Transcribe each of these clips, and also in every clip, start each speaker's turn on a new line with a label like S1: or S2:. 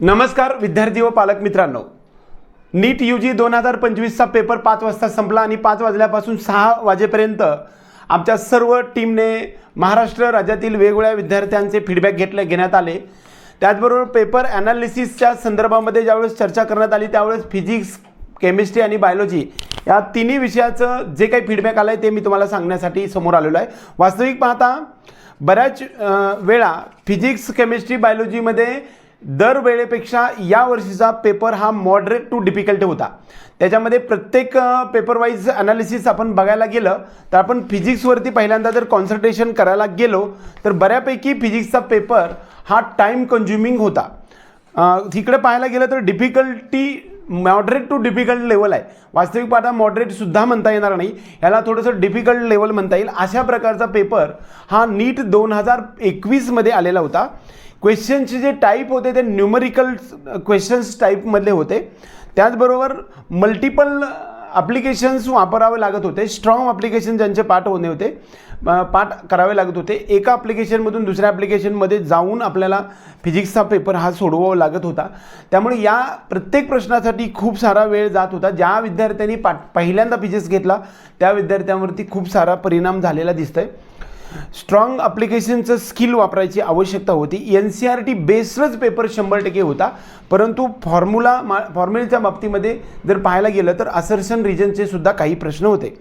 S1: नमस्कार विद्यार्थी व पालक मित्रांनो. नीट यू जी दोन हजार पंचवीसचा पेपर पाच वाजता संपला आणि पाच वाजल्यापासून सहा वाजेपर्यंत आमच्या सर्व टीमने महाराष्ट्र राज्यातील वेगवेगळ्या विद्यार्थ्यांचे फीडबॅक घेतले घेण्यात आले. त्याचबरोबर पेपर ॲनालिसिसच्या संदर्भामध्ये ज्यावेळेस चर्चा करण्यात आली त्यावेळेस फिजिक्स केमिस्ट्री आणि बायोलॉजी या तिन्ही विषयाचं जे काही फीडबॅक आलं आहे ते मी तुम्हाला सांगण्यासाठी समोर आलेलो आहे. वास्तविक पाहता बऱ्याच वेळा फिजिक्स केमिस्ट्री बायोलॉजीमध्ये दरवेळेपेक्षा या वर्षीचा पेपर हा मॉडरेट टू डिफिकल्ट होता. त्याच्यामध्ये प्रत्येक पेपरवाईज अनालिसिस आपण बघायला गेलं तर आपण फिजिक्सवरती पहिल्यांदा जर कॉन्सन्ट्रेशन करायला गेलो तर बऱ्यापैकी फिजिक्सचा पेपर हा टाईम कन्झ्युमिंग होता. तिकडे पाहायला गेलं तर difficulty moderate to difficult level आहे. वास्तविक पाठा मॉडरेटसुद्धा म्हणता येणार नाही. याला थोडंसं डिफिकल्ट लेवल म्हणता येईल. अशा प्रकारचा पेपर हा नीट दोन हजार एकवीसमध्ये आलेला होता. क्वेश्चनचे जे टाईप होते ते न्युमरिकल क्वेश्चन्स टाईपमधले होते. त्याचबरोबर मल्टिपल ॲप्लिकेशन्स वापरावे लागत होते. स्ट्रॉंग ॲप्लिकेशन ज्यांचे पाठ होणे होते पाठ करावे लागत होते. एका ॲप्लिकेशनमधून दुसऱ्या ॲप्लिकेशनमध्ये जाऊन आपल्याला फिजिक्सचा पेपर हा सोडवावा लागत होता. त्यामुळे या प्रत्येक प्रश्नासाठी खूप सारा वेळ जात होता. ज्या विद्यार्थ्यांनी पाठ पहिल्यांदा फिजिक्स घेतला त्या विद्यार्थ्यांवरती खूप सारा परिणाम झालेला दिसतोय. स्ट्रॉंग ॲप्लिकेशनचं स्किल वापरायची आवश्यकता होती. एन सी आर टी बेस्डच पेपर शंभर टक्के होता. परंतु फॉर्म्युला मा फॉर्म्युलेच्या बाबतीमध्ये जर पाहायला गेलं तर असर्शन रिजनचे सुद्धा काही प्रश्न होते.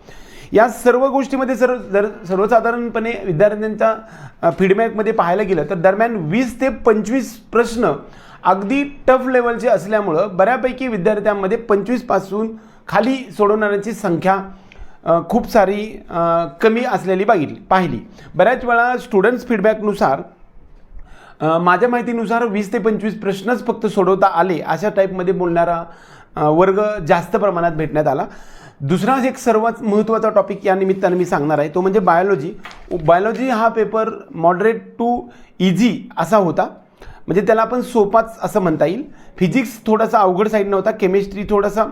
S1: या सर्व गोष्टीमध्ये सर्व जर सर्वसाधारणपणे विद्यार्थ्यांच्या फीडबॅकमध्ये पाहायला गेलं तर दरम्यान वीस ते पंचवीस प्रश्न अगदी टफ लेवलचे असल्यामुळं बऱ्यापैकी विद्यार्थ्यांमध्ये पंचवीसपासून खाली सोडवणाऱ्यांची संख्या खूप सारी कमी असलेली बघितली पाहिली. बऱ्याच वेळा स्टुडंट्स फीडबॅकनुसार माझ्या माहितीनुसार वीस ते पंचवीस प्रश्नच फक्त सोडवता आले अशा टाईपमध्ये बोलणारा वर्ग जास्त प्रमाणात भेटण्यात आला. दुसरा एक सर्वात महत्त्वाचा टॉपिक या निमित्तानं मी सांगणार आहे तो म्हणजे बायोलॉजी बायोलॉजी हा पेपर मॉडरेट टू इझी असा होता. म्हणजे त्याला आपण सोपाच असं म्हणता येईल. फिजिक्स थोडासा अवघड साईड नव्हता केमिस्ट्री थोडासा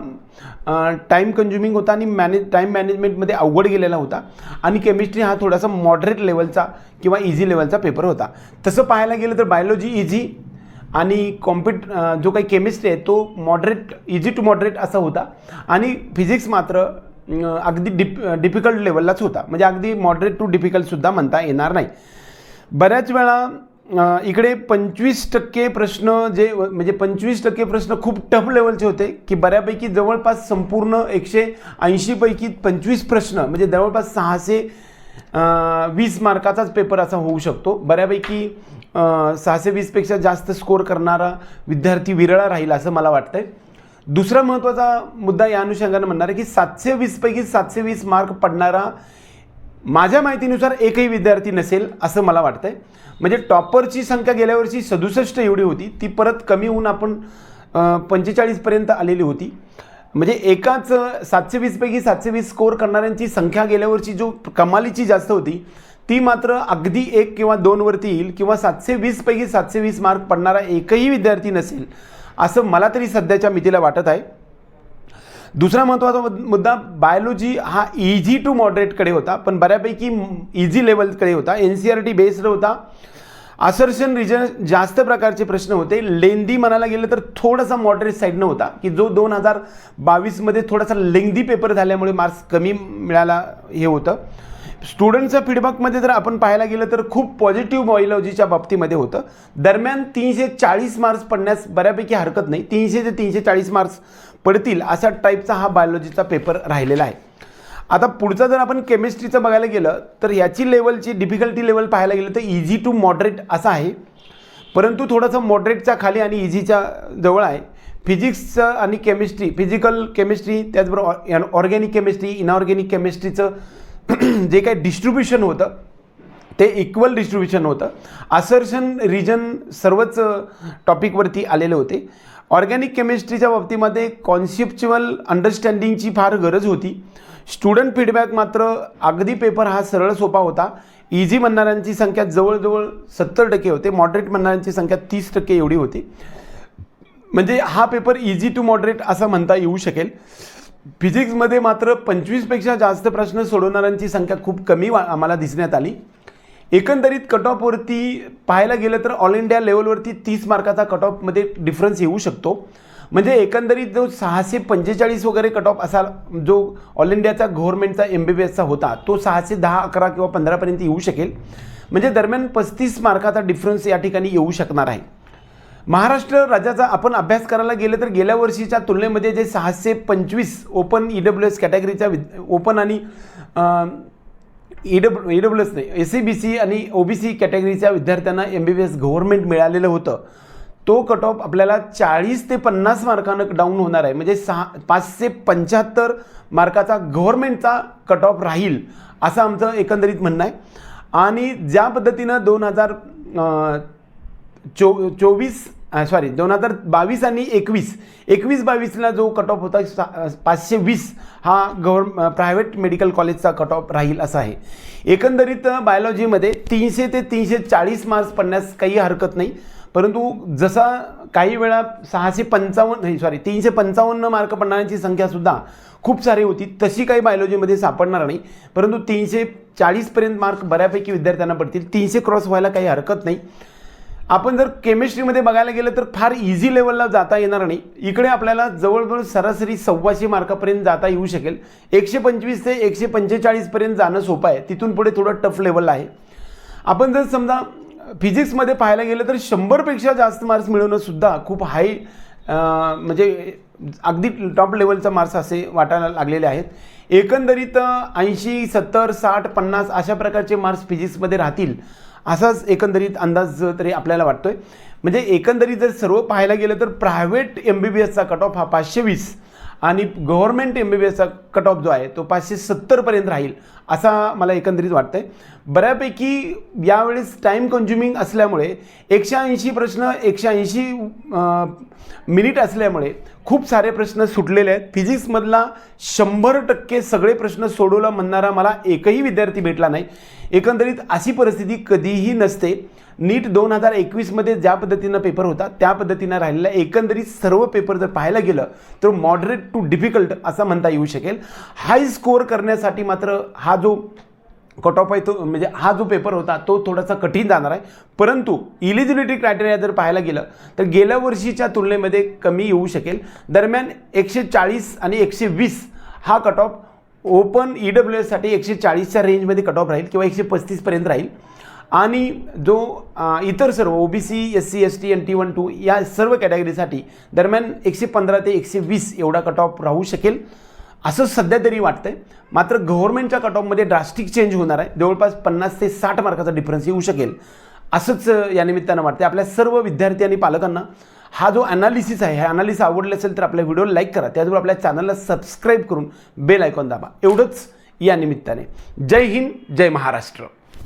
S1: टाईम कन्झ्युमिंग होता आणि मॅनेज टाईम मॅनेजमेंटमध्ये अवघड गेलेला होता. आणि केमिस्ट्री हा थोडासा मॉडरेट लेवलचा किंवा इझी लेवलचा पेपर होता. तसं पाहायला गेलं तर बायोलॉजी इझी आणि कॉम्पिट जो काही केमिस्ट्री आहे तो मॉडरेट इझी टू मॉडरेट असा होता. आणि फिजिक्स मात्र अगदी डिप डिफिकल्ट लेवललाच होता. म्हणजे अगदी मॉडरेट टू डिफिकल्टसुद्धा म्हणता येणार नाही. बऱ्याच वेळा इकडे पंचवीस टक्के प्रश्न जे म्हणजे पंचवीस टक्के प्रश्न खूप टफ लेवलचे होते की बऱ्यापैकी जवळपास संपूर्ण एकशे ऐंशीपैकी पंचवीस प्रश्न म्हणजे जवळपास सहाशे वीस मार्काचाच पेपर असा होऊ शकतो. बऱ्यापैकी सहाशे वीसपेक्षा जास्त स्कोर करणारा विद्यार्थी विरळा राहील असं मला वाटतंय. दुसरा महत्त्वाचा मुद्दा या अनुषंगानं म्हणणार आहे की सातशे वीसपैकी सातशे वीस मार्क पडणारा माझ्या माहितीनुसार एकही विद्यार्थी नसेल असं मला वाटतंय. म्हणजे टॉपरची संख्या गेल्या वर्षी सदुसष्ट एवढी होती. ती परत कमी होऊन आपण पंचेचाळीसपर्यंत आलेली होती. म्हणजे एकाच सातशे वीसपैकी सातशे वीस स्कोअर करणाऱ्यांची संख्या गेल्या वर्षी जो कमालीची जास्त होती ती मात्र अगदी एक किंवा दोनवरती येईल किंवा सातशे वीसपैकी सातशे वीस मार्क पडणारा एकही विद्यार्थी नसेल असं मला तरी सध्याच्या मितीला वाटत आहे. दुसरा महत्त्वाचा मुद्दा बायोलॉजी हा इझी टू मॉडरेटकडे होता पण बऱ्यापैकी इझी लेवलकडे होता. N C R T based होता. असर्शन रिजन जास्त प्रकारचे प्रश्न होते. लेंदी म्हणायला गेलं तर थोडासा मॉडरेट साईडनं होता की जो दोन हजार बावीसमध्ये थोडासा लेंदी पेपर झाल्यामुळे मार्क्स कमी मिळाला हे होतं. स्टुडंटच्या फीडबॅकमध्ये जर आपण पाहायला गेलं तर खूप पॉझिटिव्ह बायोलॉजीच्या बाबतीमध्ये होतं. दरम्यान तीनशे चाळीस मार्क्स पडण्यास बऱ्यापैकी हरकत नाही. तीनशे ते तीनशे चाळीस मार्क्स पडतील असा टाईपचा हा बायोलॉजीचा पेपर राहिलेला आहे. आता पुढचा जर आपण केमिस्ट्रीचं बघायला गेलं तर याची लेवलची डिफिकल्टी लेवल पाहायला गेलं तर इझी टू मॉडरेट असा आहे. परंतु थोडंसं मॉडरेटच्या खाली आणि इझीच्या जवळ आहे. फिजिक्सचं आणि केमिस्ट्री फिजिकल केमिस्ट्री त्याचबरोबर ऑर्गॅनिक केमिस्ट्री इनऑर्गॅनिक केमिस्ट्रीचं जे काही डिस्ट्रीब्युशन होतं ते इक्वल डिस्ट्रीब्युशन होतं. असर्शन रिजन सर्वच टॉपिकवरती आलेले होते. ऑर्गॅनिक केमिस्ट्रीच्या बाबतीमध्ये कॉन्सेप्च्युअल अंडरस्टँडिंगची फार गरज होती. स्टुडंट फीडबॅक मात्र अगदी पेपर हा सरळ सोपा होता. इझी म्हणणाऱ्यांची संख्या जवळजवळ सत्तर टक्के होते. मॉडरेट म्हणणाऱ्यांची संख्या तीस टक्के एवढी होती. म्हणजे हा पेपर इझी टू मॉडरेट असा म्हणता येऊ शकेल. फिजिक्समध्ये मात्र पंचवीसपेक्षा जास्त प्रश्न सोडवणाऱ्यांची संख्या खूप कमी वा आम्हाला दिसण्यात आली. एकंदरीत कट ऑफवरती पाहायला गेलं तर ऑल इंडिया लेवलवरती तीस मार्काचा कट ऑफमध्ये डिफरन्स येऊ शकतो. म्हणजे एकंदरीत जो सहाशे पंचेचाळीस वगैरे कट ऑफ असा जो ऑल इंडियाचा गव्हर्नमेंटचा एम बी बी एसचा होता तो सहाशे दहा अकरा किंवा पंधरापर्यंत येऊ शकेल. म्हणजे दरम्यान पस्तीस मार्काचा डिफरन्स या ठिकाणी येऊ शकणार आहे. महाराष्ट्र राज्याचा आपण अभ्यास करायला गेलं तर गेल्या वर्षीच्या तुलनेमध्ये जे सहाशे पंचवीस ओपन ई डब्ल्यू एस कॅटेगरीच्या वि ओपन आणि E W E W S नाही एस सी बी सी आणि ओ बी सी कॅटेगरीच्या विद्यार्थ्यांना M B B S government मिळालेलं होतं. तो कट ऑफ आपल्याला चाळीस ते पन्नास मार्कानं डाऊन होणार आहे. म्हणजे सहा पाचशे पंच्याहत्तर मार्काचा गव्हर्नमेंटचा कट ऑफ राहील असं आमचं एकंदरीत म्हणणं आहे. आणि ज्या पद्धतीनं दोन हजार चो चोवीस सॉरी दोन हजार बावीस आणि एकवीस. एकवीस बावीसला जो कट ऑफ होता सा पाचशे वीस हा गव्हर् प्रायव्हेट मेडिकल कॉलेजचा कट ऑफ राहील असा आहे. एकंदरीत बायोलॉजीमध्ये तीनशे ते तीनशे चाळीस मार्क्स पडण्यास काही हरकत नाही. परंतु जसा काही वेळा सहाशे पंचावन्न नाही सॉरी तीनशे पंचावन्न मार्क पडणाऱ्यांची संख्यासुद्धा खूप सारी होती तशी काही बायोलॉजीमध्ये सापडणार नाही. परंतु तीनशे चाळीसपर्यंत मार्क बऱ्यापैकी विद्यार्थ्यांना पडतील. तीनशे क्रॉस व्हायला काही हरकत नाही. आपण जर केमिस्ट्रीमध्ये बघायला गेलं तर फार इझी लेवलला जाता येणार नाही. इकडे आपल्याला जवळजवळ सरासरी सव्वाशे मार्कापर्यंत जाता येऊ शकेल. एकशे पंचवीस ते एकशे पंचेचाळीसपर्यंत जाणं सोपं आहे. तिथून पुढे थोडं टफ लेवल आहे. आपण जर समजा फिजिक्समध्ये पाहायला गेलं तर शंभरपेक्षा जास्त मार्क्स मिळवणंसुद्धा खूप हाय म्हणजे अगदी टॉप लेवलचा मार्क्स असे वाटायला लागलेले आहेत. एकंदरीत ऐंशी सत्तर साठ पन्नास अशा प्रकारचे मार्क्स फिजिक्समध्ये राहतील. असाच एकंदरीत अंदाज तरी आपल्याला वाटतोय. म्हणजे एकंदरीत जर सर्व पाहायला गेलं तर प्रायव्हेट एम बी बी एसचा कट ऑफ हा पाचशे वीस आणि गव्हर्नमेंट एम बी बी एसचा कट ऑफ जो आहे तो पाचशे सत्तरपर्यंत राहील. असा मला एकंदरीत वाटतंय. बऱ्यापैकी यावेळेस टाईम कन्झ्युमिंग असल्यामुळे एकशे ऐंशी प्रश्न एकशे ऐंशी मिनिट असल्यामुळे खूप सारे प्रश्न सुटलेले आहेत. फिजिक्समधला शंभर टक्के सगळे प्रश्न सोडवला म्हणणारा मला एकही विद्यार्थी भेटला नाही. एकंदरीत अशी परिस्थिती कधीही नसते. नीट दोन हजार एकवीसमध्ये ज्या पद्धतीनं पेपर होता त्या पद्धतीनं राहिलेला एकंदरीत सर्व पेपर जर पाहायला गेलं तर मॉडरेट टू डिफिकल्ट असं म्हणता येऊ शकेल. हाय स्कोअर करण्यासाठी मात्र हा जो कट ऑफ आहे तो म्हणजे हा जो पेपर होता तो थोडासा कठीण जाणार आहे. परंतु इलिजिबिलिटी क्रायटेरिया जर पाहायला गेलं तर गेल्या वर्षीच्या तुलनेमध्ये कमी येऊ शकेल. दरम्यान एकशे चाळीस आणि एकशे वीस हा cut off open E W एससाठी एकशे चाळीसच्या रेंजमध्ये कट ऑफ राहील किंवा एकशे पस्तीसपर्यंत राहील. आणि जो इतर सर्व O B C S C S T N T one two या सर्व कॅटेगरीसाठी दरम्यान एकशे पंधरा ते एकशे वीस एवढा कट ऑफ राहू शकेल. असं सध्या तरी वाटतंय. मात्र गव्हर्नमेंटच्या कट ऑफमध्ये ड्रास्टिक चेंज होणार आहे. जवळपास पन्नास ते साठ मार्काचा डिफरन्स येऊ शकेल. असंच या निमित्तानं वाटते आपल्या सर्व विद्यार्थी आणि पालकांना हा जो ॲनालिसिस आहे हा ॲनालिसिस आवडले असेल तर आपल्या व्हिडिओ लाईक करा. त्याचबरोबर आपल्या चॅनलला सबस्क्राईब करून बेल आयकॉन दाबा. एवढंच या निमित्ताने. जय हिंद जय महाराष्ट्र.